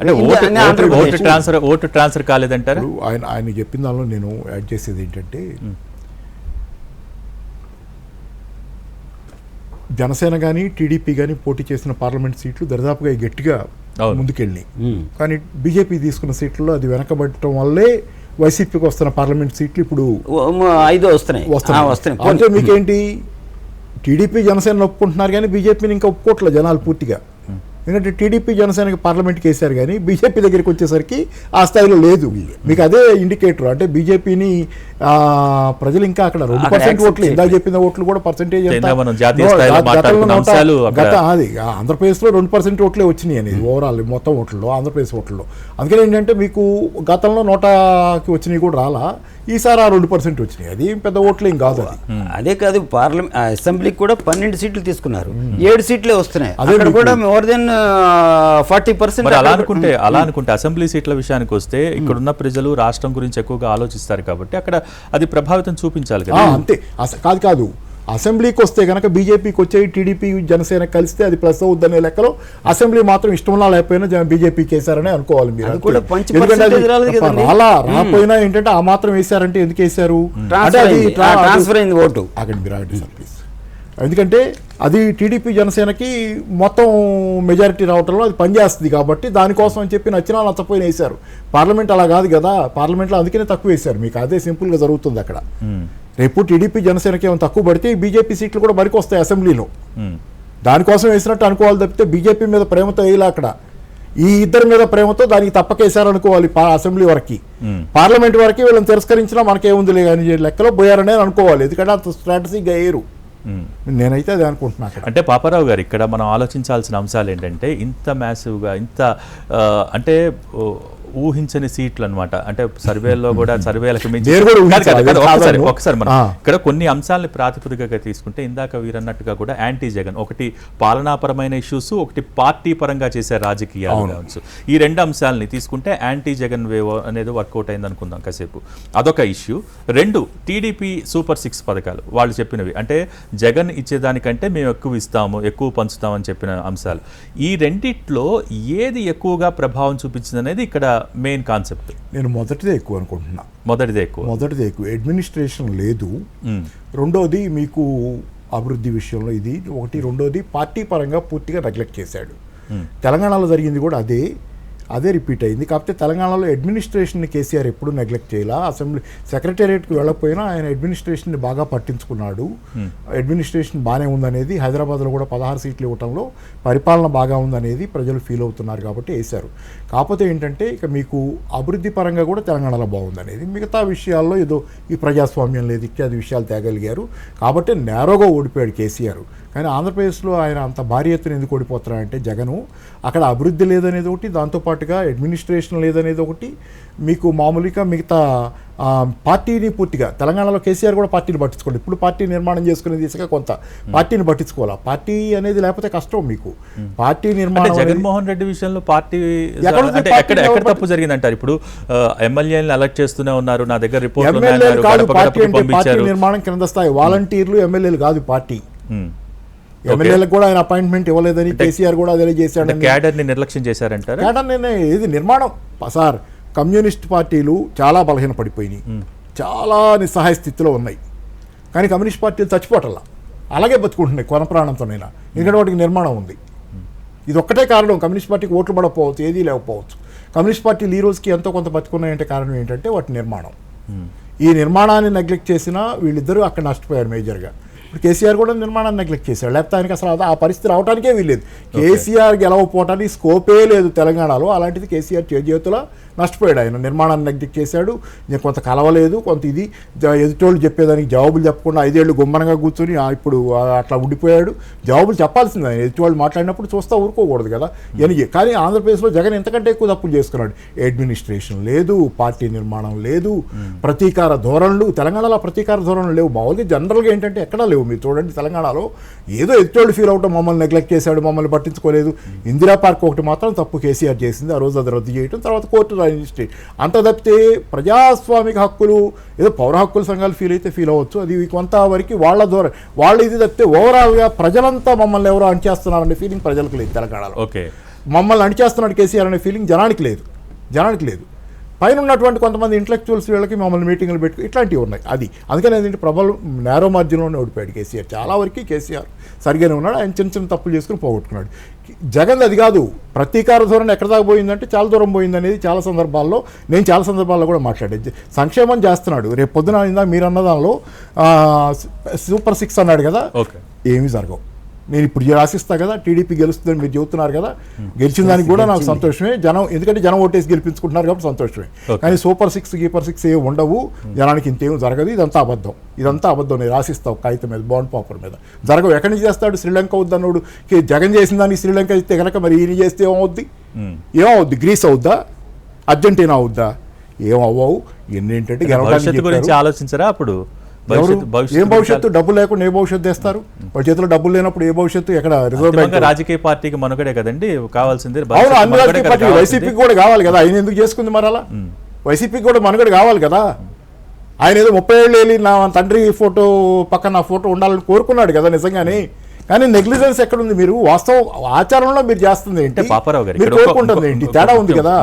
అంటే vote. Transfer vote transfer కాలేదంటారా ఆయన ఆయన చెప్పిన దానిలో నేను యాడ్ చేసేది ఏంటంటే జనసేన కానీ టీడీపీ కానీ పోటీ చేసిన పార్లమెంట్ సీట్లు దరిదాపుగా గట్టిగా. ముందుకెళ్ళి. కానీ బీజేపీ తీసుకున్న సీట్లలో అది వెనకబడటం వల్లే వైసీపీకి వస్తున్న పార్లమెంట్ సీట్లు ఇప్పుడు ఐదు వస్తున్నాయి అంటే. మీకేంటి టీడీపీ జనసేన ఒప్పుకుంటున్నారు కానీ బీజేపీని ఇంకా ఒప్పుకోవట్లేదు జనాలు పూర్తిగా ఎందుకంటే టీడీపీ జనసేనకి పార్లమెంట్కి వేశారు కానీ బీజేపీ దగ్గరికి వచ్చేసరికి ఆ స్థాయిలో లేదు. మీకు అదే ఇండికేటర్ అంటే బీజేపీని ప్రజలు ఇంకా అక్కడ రెండు పర్సెంట్ ఓట్లు. ఇందాక చెప్పిన ఓట్లు కూడా పర్సెంటేజ్ గత అది ఆంధ్రప్రదేశ్లో రెండు పర్సెంట్ ఓట్లే వచ్చినాయి అనేది ఓవరాల్ మొత్తం ఓట్లలో ఆంధ్రప్రదేశ్ ఓట్లలో. అందుకని ఏంటంటే మీకు గతంలో నూటకి వచ్చినాయి కూడా రాలా. ఈసారి ఆ రెండు పర్సెంట్ వచ్చినాయి. అది పెద్ద ఓట్లేం కాదు అది. అదే కాదు పార్లమెంట్ అసెంబ్లీకి కూడా పన్నెండు సీట్లు తీసుకున్నారు. ఏడు సీట్లే వస్తున్నాయి. అక్కడ కూడా మోర్ దెన్ ఫార్టీ పర్సెంట్ అలా అనుకుంటే అలా అనుకుంటే అసెంబ్లీ సీట్ల విషయానికి వస్తే ఇక్కడున్న ప్రజలు రాష్ట్రం గురించి ఎక్కువగా ఆలోచిస్తారు కాబట్టి అక్కడ అది ప్రభావితం చూపించాలి కదా. అంతే. కాదు కాదు. అసెంబ్లీకి వస్తే కనుక బీజేపీకి వచ్చే టీడీపీ జనసేన కలిస్తే అది ప్లస్ అవుద్దనే లెక్కలో అసెంబ్లీ మాత్రం ఇష్టంలా లేకపోయినా బీజేపీకి వేశారని అనుకోవాలి మీరు. రాలా రాకపోయినా ఏంటంటే ఆ మాత్రం వేశారంటే ఎందుకు వేశారు అంటే ట్రాన్స్ఫర్ అది అయింది. ట్రా- ట్రాన్స్ఫర్ అయింది ఓటు. అక్కడ మీరు ఆగండి సార్ ప్లీజ్. ఎందుకంటే అది టీడీపీ జనసేనకి మొత్తం మెజారిటీ రావటంలో అది పనిచేస్తుంది కాబట్టి దానికోసం అని చెప్పి నచ్చినా నచ్చపోయిన వేశారు పార్లమెంట్ అలా కాదు కదా పార్లమెంట్లో అందుకనే తక్కువ వేశారు మీకు అదే సింపుల్గా జరుగుతుంది అక్కడ. రేపు టీడీపీ జనసేనకి ఏమైనా తక్కువ పడితే బీజేపీ సీట్లు కూడా మరికి వస్తాయి అసెంబ్లీలో. దానికోసం వేసినట్టు అనుకోవాలి తప్పితే బీజేపీ మీద ప్రేమతో వేయలే అక్కడ. ఈ ఇద్దరి మీద ప్రేమతో దానికి తప్పకేశారనుకోవాలి అసెంబ్లీ వరకు. పార్లమెంట్ వరకు వీళ్ళని తిరస్కరించినా మనకేముందిలే కానీ లెక్కలో పోయారనే అనుకోవాలి. ఎందుకంటే అంత స్ట్రాటజీగా వేయరు. నేనైతే అదే అనుకుంటున్నా అక్కడ. అంటే పాపారావు గారు ఇక్కడ మనం ఆలోచించాల్సిన అంశాలు ఏంటంటే ఇంత మ్యాసివ్గా ఇంత అంటే ఊహించని సీట్లు అన్నమాట అంటే సర్వేల్లో కూడా సర్వేలకు అను. ఒక్కసారి మనం. ఇక్కడ కొన్ని అంశాలని ప్రాతిపదికగా తీసుకుంటే ఇందాక వీరన్నట్టుగా కూడా యాంటీ జగన్ ఒకటి పాలనాపరమైన ఇష్యూస్ ఒకటి పార్టీ పరంగా చేసే రాజకీయాలు కావచ్చు. ఈ రెండు అంశాలని తీసుకుంటే యాంటీ జగన్ వేవ్ అనేది వర్కౌట్ అయింది అనుకుందాం కాసేపు. అదొక ఇష్యూ. రెండు టీడీపీ సూపర్ సిక్స్ పథకాలు. వాళ్ళు చెప్పినవి. అంటే జగన్ ఇచ్చేదానికంటే మేము ఎక్కువ ఇస్తాము ఎక్కువ పంచుతామని చెప్పిన అంశాలు. ఈ రెండిట్లో ఏది ఎక్కువగా ప్రభావం చూపించింది అనేది ఇక్కడ మెయిన్ కాన్సెప్ట్ నేను మొదటిదే ఎక్కువ అనుకుంటున్నా. మొదటిదే ఎక్కువ. మొదటిదే ఎక్కువ. అడ్మినిస్ట్రేషన్ లేదు. రెండోది మీకు అభివృద్ధి విషయంలో ఇది. ఒకటి రెండోది పార్టీ పరంగా పూర్తిగా నెగ్లెక్ట్ చేశాడు. తెలంగాణలో జరిగింది కూడా అదే. అదే రిపీట్ అయింది. కాకపోతే తెలంగాణలో అడ్మినిస్ట్రేషన్ని కేసీఆర్ ఎప్పుడూ నెగ్లెక్ట్ చేయాల. అసెంబ్లీ సెక్రటేరియట్కి వెళ్ళకపోయినా ఆయన అడ్మినిస్ట్రేషన్ని బాగా పట్టించుకున్నాడు. అడ్మినిస్ట్రేషన్ బాగానే ఉందనేది హైదరాబాద్లో కూడా పదహారు సీట్లు ఇవ్వటంలో పరిపాలన బాగా ఉందనేది ప్రజలు ఫీల్ అవుతున్నారు కాబట్టి వేశారు. కాకపోతే ఏంటంటే ఇక మీకు అభివృద్ధి పరంగా కూడా తెలంగాణలో బాగుందనేది. మిగతా విషయాల్లో ఏదో ఈ ప్రజాస్వామ్యం లేదు ఇత్యాది విషయాలు తేగలిగారు. కాబట్టి నేరోగా ఓడిపోయాడు కేసీఆర్. కానీ ఆంధ్రప్రదేశ్లో ఆయన అంత భారీ ఎత్తున ఎందుకు ఓడిపోతున్నారంటే జగను అక్కడ అభివృద్ధి లేదనేది ఒకటి దాంతోపాటుగా అడ్మినిస్ట్రేషన్ లేదనేది ఒకటి మీకు మామూలుగా మిగతా పార్టీని పూర్తిగా తెలంగాణలో కేసీఆర్ కూడా పార్టీని పట్టించుకోండి ఇప్పుడు పార్టీ నిర్మాణం చేసుకునే దిశగా కొంత పార్టీని పట్టించుకోవాలా? పార్టీ అనేది లేకపోతే కష్టం మీకు. పార్టీ అంటే నిర్మాణం జగన్మోహన్ రెడ్డి విషయంలో పార్టీ ఎక్కడ పార్టీ తప్పు జరిగింది అంటారు ఇప్పుడు ఎమ్మెల్యేలను అలర్ట్ చేస్తూనే ఉన్నారు. నా దగ్గర గడప పార్టీ పార్టీ నిర్మాణం కింద స్థాయి. వాలంటీర్లు ఎమ్మెల్యేలు కాదు పార్టీ. ఎమ్మెల్యేలకు కూడా ఆయన అపాయింట్మెంట్ ఇవ్వలేదని కేసీఆర్ కూడా అదే అంటే చేశాడని క్యాడర్ని నిర్లక్ష్యం చేశారంటారా? నేను ఇది నిర్మాణం. సార్ కమ్యూనిస్ట్ పార్టీలు చాలా బలహీన పడిపోయినాయి చాలా నిస్సహాయ స్థితిలో ఉన్నాయి. కానీ కమ్యూనిస్ట్ పార్టీలు చచ్చిపోవటల్లా అలాగే బతుకుంటున్నాయి కొన ప్రాణంతోనైనా. ఎందుకంటే వాటికి నిర్మాణం ఉంది. ఇది ఒక్కటే కారణం. కమ్యూనిస్ట్ పార్టీకి ఓట్లు పడకపోవచ్చు ఏదీ లేకపోవచ్చు. కమ్యూనిస్ట్ పార్టీలు ఈ రోజుకి ఎంతో కొంత బతుకున్నాయంటే కారణం ఏంటంటే వాటి నిర్మాణం. ఈ నిర్మాణాన్ని నెగ్లెక్ట్ చేసినా వీళ్ళిద్దరూ అక్కడ నష్టపోయారు మేజర్గా. ఇప్పుడు కేసీఆర్ కూడా నిర్మాణాన్ని నెగ్లెక్ట్ చేశాడు. లేకపోతే ఆయనకి అసలు ఆ పరిస్థితి రావడానికే వీల్లేదు. కేసీఆర్ గెలవపోవటానికి స్కోపే లేదు తెలంగాణలో. అలాంటిది కేసీఆర్ చేతుల నష్టపోయాడు ఆయన. నిర్మాణాన్ని నెగ్లెక్ట్ చేశాడు. నేను కొంత కలవలేదు కొంత ఇది. ఎదుటోళ్ళు చెప్పేదానికి జవాబులు చెప్పకుండా ఐదేళ్ళు గుమ్మనంగా కూర్చొని ఇప్పుడు అట్లా ఉండిపోయాడు. జవాబులు చెప్పాల్సింది. ఆయన ఎదుటివాళ్ళు మాట్లాడినప్పుడు చూస్తా ఊరుకోకూడదు కదా. ఎనిగి కానీ ఆంధ్రప్రదేశ్లో జగన్ ఎంతకంటే ఎక్కువ తప్పులు చేసుకున్నాడు. అడ్మినిస్ట్రేషన్ లేదు పార్టీ నిర్మాణం లేదు. ప్రతీకార ధోరణులు తెలంగాణలో ప్రతీకార ధోరణులు లేవు. మామూలుగా జనరల్గా ఏంటంటే ఎక్కడా లేవు. మీరు చూడండి తెలంగాణలో ఏదో ఎదుటోళ్ళు ఫీల్ అవటం మమ్మల్ని నెగ్లెక్ట్ చేశాడు మమ్మల్ని పట్టించుకోలేదు. ఇందిరా పార్క్ ఒకటి మాత్రం తప్పు కేసీఆర్ చేసింది. ఆ రోజు అది రద్దు చేయటం తర్వాత కోర్టు రిజిస్ట్రీ అంత తప్పితే ప్రజాస్వామిక హక్కులు ఏదో పౌర హక్కుల సంఘాలు ఫీల్ అయితే ఫీల్ అవ్వచ్చు. అది కొంతవరకు వాళ్ళ ద్వారా వాళ్ళ ఇది తప్పితే ఓవరాల్గా ప్రజలంతా మమ్మల్ని ఎవరో అంచేస్తున్నారనే ఫీలింగ్ ప్రజలకు లేదు తెలంగాణలో. ఓకే. మమ్మల్ని అణిచేస్తున్నాడు కేసీఆర్ అనే ఫీలింగ్ జనానికి లేదు. జనానికి లేదు. పైన ఉన్నటువంటి కొంతమంది ఇంటలెక్చువల్స్ వీళ్ళకి మమ్మల్ని మీటింగ్లు పెట్టుకు ఇట్లాంటివి ఉన్నాయి. అది. అందుకని ఏంటంటే ప్రబలం నేరో మార్జిన్లోనే ఓడిపోయాడు కేసీఆర్. చాలా వరకు కేసీఆర్ సరిగానే ఉన్నాడు. ఆయన చిన్న చిన్న తప్పులు చేసుకుని పోగొట్టుకున్నాడు. జగన్ అది కాదు. ప్రతీకార ధోరణి ఎక్కడ దాకా పోయిందంటే చాలా దూరం పోయింది అనేది చాలా సందర్భాల్లో నేను చాలా సందర్భాల్లో కూడా మాట్లాడేది సంక్షేమం చేస్తున్నాడు. రేపు పొద్దున ఇందాక మీరు అన్న దానిలో ఆ, సూపర్ సిక్స్ అన్నాడు కదా? ఓకే. ఏమీ జరగవు. నేను ఇప్పుడు రాసిస్తా కదా టీడీపీ గెలుస్తుందని మీరు చెబుతున్నారు కదా గెలిచిన దానికి కూడా నాకు సంతోషమే. జనం ఎందుకంటే జనం ఓటేసి గెలిపించుకుంటున్నారు కాబట్టి సంతోషమే. కానీ సూపర్ సిక్స్ గీపర్ సిక్స్ ఏ ఉండవు. జనానికి ఇంతేం జరగదు. ఇదంతా అబద్ధం. ఇదంతా అబద్ధం. నేను రాసిస్తావు కాగితం మీద బాండ్ పేపర్ మీద. జరగవు. ఎక్కడి నుంచి చేస్తాడు శ్రీలంక వద్దన్నోడు? జగన్ చేసిన దానికి శ్రీలంక ఇస్తే కనుక మరి ఈయన చేస్తే ఏమవుద్ది? ఏమవుద్ది? గ్రీస్ అవుద్దా? అర్జెంటీనా అవుద్దా? ఏమవ్వవు. ఎన్ని ఏంటంటే గెలవడానికి భవిష్యత్తు గురించి. ఆలోచించరా అప్పుడు? ఏం భవిష్యత్తు డబ్బు లేకుండా ఏ భవిష్యత్తు తెస్తారు వాళ్ళ చేతిలో డబ్బులు లేనప్పుడు ఏ భవిష్యత్తు ఎక్కడ రిజర్వ్ బ్యాంక్ రాజకీయ పార్టీకి మనుగడే కదండి కావాల్సింది. వైసీపీకి కూడా కావాలి కదా. ఆయన ఎందుకు చేసుకుంది మరి అలా వైసీపీకి కూడా మనుగడ కావాలి కదా. ఆయన ఏదో ముప్పై ఏళ్ళు వెళ్ళి నా తండ్రి ఫోటో పక్కన నా ఫోటో ఉండాలని కోరుకున్నాడు కదా నిజంగానే. కానీ నెగ్లిజెన్స్ ఎక్కడుంది మీరు? వాస్తవం ఆచారంలో మీరు చేస్తుంది ఏంటి? అంటే పాపారావు గారు మీరు కోరుకుంటుంది ఏంటి? తేడా ఉంది కదా.